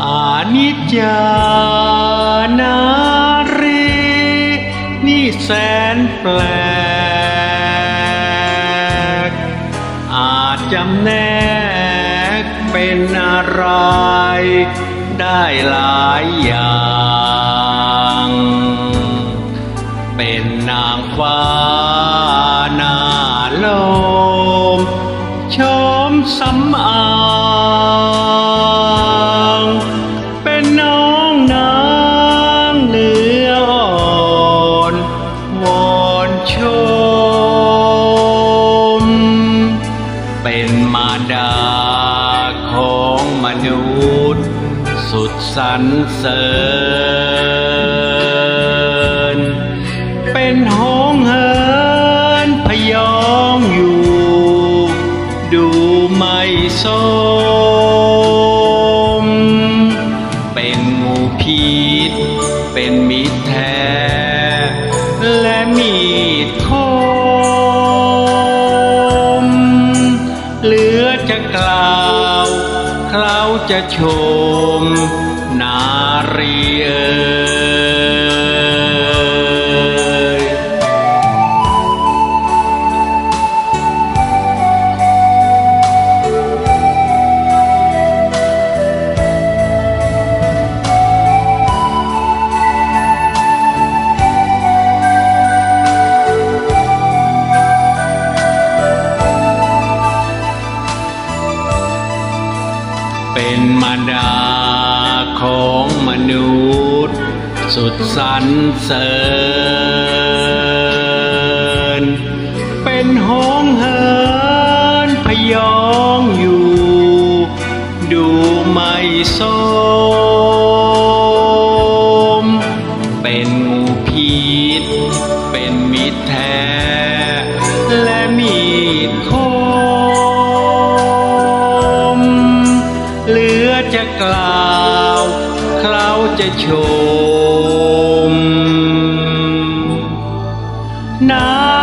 อานิจจานารีนี่แสนแปลก อาจจำแนก เป็นอะไร ได้หลายอย่าง เป็นนางฟ้าหน้าลมชมสำอางเป็นน้องนางเนื้ออ่อนวอนชม เป็นมาดา นุษย์ สุดสรรเสริญ เป็นหงเหินพยองอยู่ ดูไม่สม เป็นงูพิษเป็นมิตรแท้ จะชม นารีเอ่ เป็นมารดาของมนุษย์ สุดสรรเสริญ เป็นหงเหินพยองอยู่ ดูไม่สมเป็นงูพิษเป็นมิตรแท้ และมีดคม กล่าวเคล้าจะชมนา